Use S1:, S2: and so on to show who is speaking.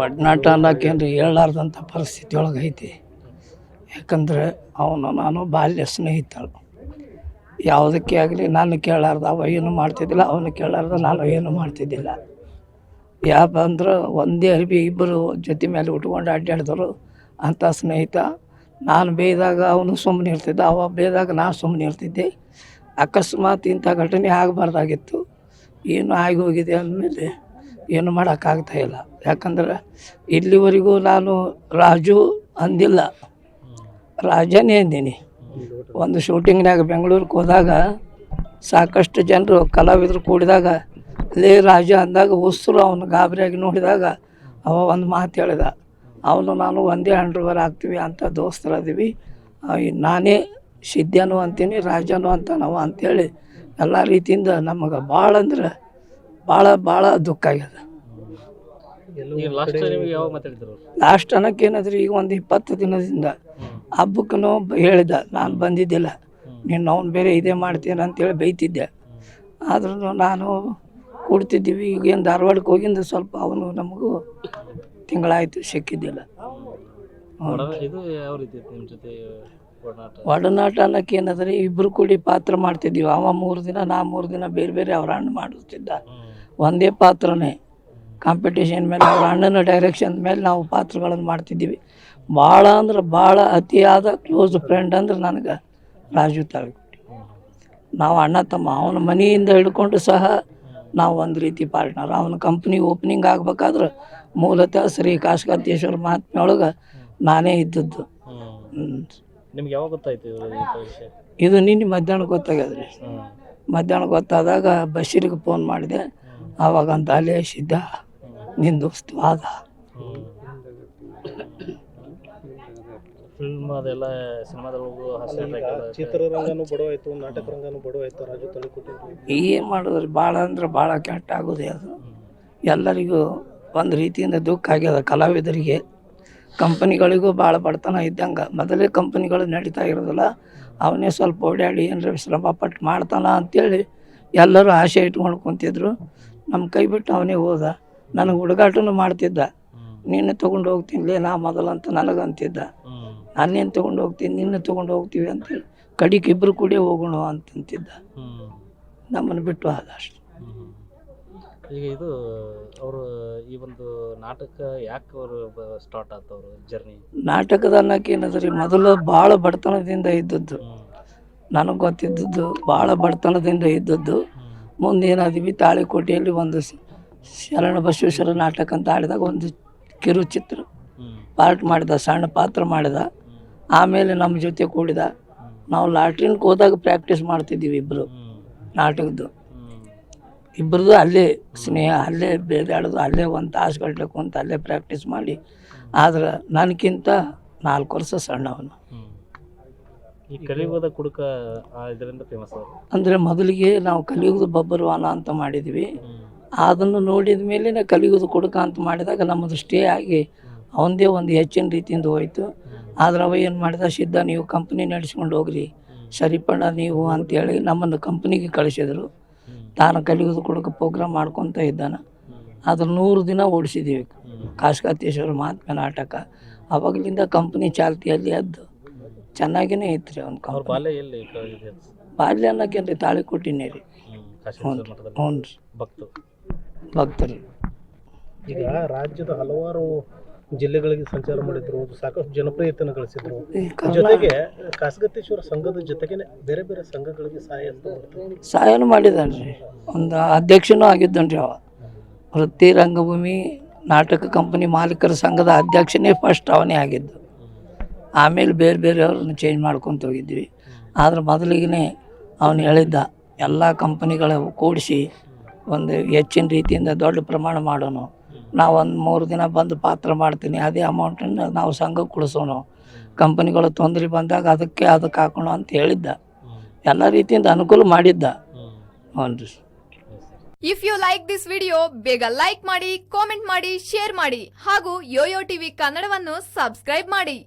S1: ಒಡನಾಟ ಅನ್ನೋಕೇನ್ರಿ ಹೇಳಲಾರ್ದಂಥ ಪರಿಸ್ಥಿತಿ ಒಳಗೆ ಐತಿ. ಯಾಕಂದ್ರೆ ಅವನು ನಾನು ಬಾಲ್ಯ ಸ್ನೇಹಿತಳು. ಯಾವುದಕ್ಕೆ ಆಗಲಿ ನಾನು ಕೇಳಾರ್ದ ಅವ ಏನು ಮಾಡ್ತಿದ್ದಿಲ್ಲ, ಅವನು ಕೇಳಾರ್ದ ನಾನು ಏನು ಮಾಡ್ತಿದ್ದಿಲ್ಲ. ಯಾಪ ಅಂದ್ರೆ ಒಂದೇ ಅರ್ಬಿ ಇಬ್ಬರು ಜೊತೆ ಮೇಲೆ ಉಟ್ಕೊಂಡು ಅಡ್ಡಾಡಿದ್ರು ಅಂಥ ಸ್ನೇಹಿತ, ನಾನು ಬೇಯ್ದಾಗ ಅವನು ಸುಮ್ಮನೆ ಇರ್ತಿದ್ದ, ಅವ ಬೇಯ್ದಾಗ ನಾನು ಸುಮ್ಮನೆ ಇರ್ತಿದ್ದೆ. ಅಕಸ್ಮಾತ್ ಇಂಥ ಘಟನೆ ಆಗಬಾರ್ದಾಗಿತ್ತು. ಏನು ಆಗಿ ಹೋಗಿದೆ ಅಂದಮೇಲೆ ಏನು ಮಾಡೋಕ್ಕಾಗ್ತಾ ಇಲ್ಲ. ಯಾಕಂದ್ರೆ ಇಲ್ಲಿವರೆಗೂ ನಾನು ರಾಜು ಅಂದಿಲ್ಲ. ರಾಜನೇ ಅಂದೀನಿ. ಒಂದು ಶೂಟಿಂಗ್ನಾಗ ಬೆಂಗಳೂರಿಗೆ ಹೋದಾಗ ಸಾಕಷ್ಟು ಜನರು ಕಲಾವಿದರು ಕೂಡಿದಾಗ ಲೇ ರಾಜ ಅಂದಾಗ ಉಸಿರು ಅವನು ಗಾಬರಿಯಾಗಿ ನೋಡಿದಾಗ ಅವ ಒಂದು ಮಾತು ಹೇಳಿದ. ಅವನು, ನಾನು ಒಂದೇ ಹಂಡ್ರವರ್ ಆಗ್ತೀವಿ ಅಂತ ದೋಸ್ತರದೀವಿ. ನಾನೇ ಸಿದ್ಧನು ಅಂತೀನಿ, ರಾಜನು ಅಂತ ನಾವು ಅಂಥೇಳಿ ಎಲ್ಲ ರೀತಿಯಿಂದ ನಮಗೆ ಭಾಳ ಅಂದ್ರೆ ಭಾಳ ಭಾಳ ದುಃಖ ಆಗ್ಯದ.
S2: ಲಾಸ್ಟ್ ನಿಮಗೆ ಯಾವಾಗ ಮಾತಾಡಿದ್ರು?
S1: ಲಾಸ್ಟ್ ಅನ್ನಕ್ಕೆ ಏನಾದ್ರಿ ಈಗ ಒಂದು ಇಪ್ಪತ್ತು ದಿನದಿಂದ ಹಬ್ಬಕ್ಕೂ ಹೇಳಿದ ನಾನು ಬಂದಿದ್ದಿಲ್ಲ. ನೀನು ಅವ್ನು ಬೇರೆ ಇದೇ ಮಾಡ್ತೀನಿ ಅಂತೇಳಿ ಬೈತಿದ್ದೆ. ಆದ್ರೂ ನಾನು ಕೊಡ್ತಿದ್ದೀವಿ ಈಗೇನು ಧಾರವಾಡಕ್ಕೆ ಹೋಗಿಂದ ಸ್ವಲ್ಪ ಅವನು ನಮಗೂ ತಿಂಗಳಾಯಿತು ಸಿಕ್ಕಿದ್ದಿಲ್ಲ.
S2: ಇದು ಯಾವ ರೀತಿ ನಿಮ್ಮ ಜೊತೆ ಒಡನಾಟ?
S1: ಅನ್ನಕ್ಕೆ ಏನಂದ್ರೆ ಇಬ್ಬರು ಕೂಡಿ ಪಾತ್ರ ಮಾಡ್ತಿದ್ದೀವಿ. ಅವ ಮೂರು ದಿನ ನಾ ಮೂರು ದಿನ ಬೇರೆ ಬೇರೆ ಅವ್ರ ಹಣ್ಣು ಮಾಡುತ್ತಿದ್ದ ಒಂದೇ ಪಾತ್ರನೇ. ಕಾಂಪಿಟೇಷನ್ ಮೇಲೆ ಅವ್ರ ಅಣ್ಣನ ಡೈರೆಕ್ಷನ್ ಮೇಲೆ ನಾವು ಪಾತ್ರಗಳನ್ನು ಮಾಡ್ತಿದ್ದೀವಿ. ಭಾಳ ಅಂದ್ರೆ ಭಾಳ ಅತಿಯಾದ ಕ್ಲೋಸ್ ಫ್ರೆಂಡ್ ಅಂದ್ರೆ ನನಗೆ ರಾಜು ತಾಳಿಕೊಟ್ಟಿ. ನಾವು ಅಣ್ಣ ತಮ್ಮ ಅವನ ಮನೆಯಿಂದ ಹಿಡ್ಕೊಂಡು ಸಹ ನಾವು ಒಂದು ರೀತಿ ಪಾರ್ಟ್ನರ್ ಅವನ ಕಂಪ್ನಿ ಓಪನಿಂಗ್ ಆಗ್ಬೇಕಾದ್ರೆ ಮೂಲತಃ ಶ್ರೀ ಕಾಶಕಾಂತೇಶ್ವರ ಮಹಾತ್ಮೆ ಒಳಗೆ ನಾನೇ ಇದ್ದದ್ದು.
S2: ನಿಮ್ಗೆ ಯಾವಾಗ ಗೊತ್ತಾಯ್ತು
S1: ಇದು ನಿನ್ನೆ ಮಧ್ಯಾಹ್ನ ಗೊತ್ತಾಗ್ಯದ್ರಿ
S2: ಹ್ಮ್.
S1: ಮಧ್ಯಾಹ್ನ ಗೊತ್ತಾದಾಗ ಬಶೀರಿಗೆ ಫೋನ್ ಮಾಡಿದೆ. ಆವಾಗಂತ ಅಲ್ಲೇ ಸಿದ್ಧ. ನಿನ್ನ ದೋಸ್ತು
S2: ಫಿಲ್ಮ್ ಅದೆಲ್ಲ
S3: ಚಿತ್ರರಂಗನೂ ಬಡವಾಯ್ತು ನಾಟಕ ರಂಗನೂ ಬಡವಾಯ್ತು ರಾಜು
S1: ಏನು ಮಾಡಿದ್ರಿ? ಭಾಳ ಅಂದ್ರೆ ಭಾಳ ಕೆಟ್ಟ ಆಗೋದೇ ಅದು. ಎಲ್ಲರಿಗೂ ಒಂದು ರೀತಿಯಿಂದ ದುಃಖ ಆಗ್ಯದ. ಕಲಾವಿದರಿಗೆ ಕಂಪನಿಗಳಿಗೂ ಭಾಳ ಬಡತನ ಇದ್ದಂಗೆ. ಮೊದಲೇ ಕಂಪನಿಗಳು ನಡೀತಾ ಇರೋದಿಲ್ಲ. ಅವನೇ ಸ್ವಲ್ಪ ಓಡಾಡಿ ಏನರ ಶ್ರಮ ಪಟ್ಟು ಮಾಡ್ತಾನ ಅಂತೇಳಿ ಎಲ್ಲರೂ ಆಸೆ ಇಟ್ಕೊಂಡು ಕುಂತಿದ್ರು. ನಮ್ಮ ಕೈ ಬಿಟ್ಟು ಅವನೇ ಹೋದ. ನನಗೆ ಹುಡುಗಾಟನು ಮಾಡ್ತಿದ್ದ. ನಿನ್ನ ತಗೊಂಡು ಹೋಗ್ತೀನಿ ಲೇ ನಾ ಮೊದಲಂತ ನನಗಂತಿದ್ದ. ನಾನೇನು ತಗೊಂಡು ಹೋಗ್ತೀನಿ ನಿನ್ನ ತಗೊಂಡು ಹೋಗ್ತೀವಿ ಅಂತೇಳಿ ಕಡಿಗೆ ಇಬ್ಬರು ಕೂಡಿ ಹೋಗೋಣ ಅಂತಂತಿದ್ದ. ನಮ್ಮನ್ನು ಬಿಟ್ಟು ಆದ ಅಷ್ಟೆ.
S2: ಈಗ ಇದು ಅವರು ಈ ಒಂದು ನಾಟಕ ಯಾಕೆ ಅವರು ಸ್ಟಾರ್ಟ್ ಆಯ್ತು ಅವರು ಜರ್ನಿ
S1: ನಾಟಕದ ಅನ್ನಕ್ಕೆ ಏನದ್ರಿ ಮೊದಲು ಭಾಳ ಬಡತನದಿಂದ ಇದ್ದದ್ದು. ನನಗೆ ಗೊತ್ತಿದ್ದದ್ದು ಭಾಳ ಬಡತನದಿಂದ ಇದ್ದದ್ದು. ಮುಂದೆ ಏನಾದೀವಿ ತಾಳಿಕೋಟೆಯಲ್ಲಿ ಒಂದು ಶರಣ ಬಸವೇಶ್ವರ ನಾಟಕ ಅಂತ ಆಡಿದಾಗ ಒಂದು ಕಿರುಚಿತ್ರ ಪಾರ್ಟ್ ಮಾಡಿದ ಸಣ್ಣ ಪಾತ್ರ ಮಾಡಿದ. ಆಮೇಲೆ ನಮ್ಮ ಜೊತೆ ಕೂಡಿದ. ನಾವು ಲಾಟ್ರಿನ್ಗೆ ಹೋದಾಗ ಪ್ರಾಕ್ಟೀಸ್ ಮಾಡ್ತಿದ್ದೀವಿ ಇಬ್ಬರು ನಾಟಕದ್ದು. ಇಬ್ಬರದು ಅಲ್ಲೇ ಸ್ನೇಹ ಅಲ್ಲೇ ಬೇದಾಡೋದು ಅಲ್ಲೇ ಒಂದು ತಾಸು ಗಂಟೆ ಕುಂತ ಅಲ್ಲೇ ಪ್ರಾಕ್ಟೀಸ್ ಮಾಡಿ. ಆದ್ರೆ ನನಗಿಂತ ನಾಲ್ಕು ವರ್ಷ ಸಣ್ಣವನು
S2: ಈ ಕಲಿಯುಗದ ಕುಡುಕ ಆ ಇದರಿಂದ ಫೇಮಸ್
S1: ಅಂದರೆ ಮೊದಲಿಗೆ ನಾವು ಕಲಿಯುಗದ ಬಬ್ಬರ್ವಾನ ಅಂತ ಮಾಡಿದ್ವಿ. ಅದನ್ನು ನೋಡಿದ ಮೇಲೆ ಕಲಿಯುವುದು ಕೊಡುಕ ಅಂತ ಮಾಡಿದಾಗ ನಮ್ಮದು ಸ್ಟೇ ಆಗಿ ಅವನದೇ ಒಂದು ಹೆಚ್ಚಿನ ರೀತಿಯಿಂದ ಹೋಯ್ತು. ಆದ್ರೆ ಅವ ಏನು ಮಾಡಿದ? ಸಿದ್ಧ ನೀವು ಕಂಪ್ನಿ ನಡೆಸ್ಕೊಂಡು ಹೋಗ್ರಿ. ಸರಿಪಣ್ಣ ನೀವು ಅಂತೇಳಿ ನಮ್ಮನ್ನು ಕಂಪ್ನಿಗೆ ಕಳಿಸಿದ್ರು. ತಾನು ಕಲಿಯುವುದು ಕುಡುಕ ಪ್ರೋಗ್ರಾಮ್ ಮಾಡ್ಕೊತ ಇದ್ದಾನೆ. ಅದ್ರ ನೂರು ದಿನ ಓಡಿಸಿದ್ದೀವಿ ಕಾಶಕಾತೇಶ್ವರ ಮಹಾತ್ಮ ನಾಟಕ ಅವಾಗಲಿಂದ ಕಂಪ್ನಿ ಚಾಲ್ತಿಯಲ್ಲಿ ಅದ್ದು ಚೆನ್ನಾಗಿನೇ ಐತ್ರಿ ಅವ್ನ
S2: ಅವ್ರ
S1: ಕಂಪ್ನಿ
S2: ಬಾಲ್ಯ
S1: ಅನ್ನಕ್ಕೆ ತಾಳಿ ಕೊಟ್ಟಿನಿ ರೀ
S2: ಹ್ಞೂ ರೀ
S1: ಹ್ಞೂ ರೀ.
S2: ಭಕ್ತರು.
S1: ಭಕ್ತರು
S3: ಈಗ ರಾಜ್ಯದ ಹಲವಾರು ಜಿಲ್ಲೆಗಳಿಗೆ ಸಂಚಾರ ಮಾಡಿದ್ರು ಸಾಕಷ್ಟು ಜನಪ್ರಿಯತೆಯನ್ನು ಗಳಿಸಿದ್ರು. ಜೊತೆಗೆ ಕಾಸಗತ್ತೇಶ್ವರ ಸಂಘದ ಜೊತೆಗೆ ಬೇರೆ ಬೇರೆ ಸಂಘಗಳಿಗೆ ಸಹಾಯ ಮಾಡಿದ್ರಿ
S1: ಸಹಾಯನೂ ಮಾಡಿದ್ದಾನ್ರಿ. ಒಂದು ಅಧ್ಯಕ್ಷನೂ ಆಗಿದ್ದನ್ರಿ ಅವ. ವೃತ್ತಿ ರಂಗಭೂಮಿ ನಾಟಕ ಕಂಪನಿ ಮಾಲೀಕರ ಸಂಘದ ಅಧ್ಯಕ್ಷನೇ ಫಸ್ಟ್ ಅವನೇ ಆಗಿದ್ದು. ಆಮೇಲೆ ಬೇರೆ ಬೇರೆಯವ್ರನ್ನ ಚೇಂಜ್ ಮಾಡ್ಕೊತ ಹೋಗಿದ್ವಿ. ಆದ್ರೆ ಮೊದಲಿಗೆ ಅವನು ಹೇಳಿದ್ದ ಎಲ್ಲ ಕಂಪನಿಗಳ ಕೂಡಿಸಿ ಒಂದು ಹೆಚ್ಚಿನ ರೀತಿಯಿಂದ ದೊಡ್ಡ ಪ್ರಮಾಣ ಮಾಡೋಣ ನಾವು ಒಂದು ಮೂರು ದಿನ ಬಂದು ಪಾತ್ರ ಮಾಡ್ತೀನಿ, ಅದೇ ಅಮೌಂಟನ್ನು ನಾವು ಸಂಘಕ್ಕೆ ಕೊಡಿಸೋಣ ಕಂಪನಿಗಳು ತೊಂದರೆ ಬಂದಾಗ ಅದಕ್ಕೆ ಅದಕ್ಕೆ ಹಾಕೋಣ ಅಂತ ಹೇಳಿದ್ದ. ಎಲ್ಲ ರೀತಿಯಿಂದ ಅನುಕೂಲ ಮಾಡಿದ್ದ. ಹ್ಞೂ
S4: if you like this video ಬೇಗ ಲೈಕ್ ಮಾಡಿ ಕಾಮೆಂಟ್ ಮಾಡಿ ಶೇರ್ ಮಾಡಿ ಹಾಗೂ ಯೋಯೋ ಟಿವಿ ಕನ್ನಡವನ್ನು ಸಬ್ಸ್ಕ್ರೈಬ್ ಮಾಡಿ.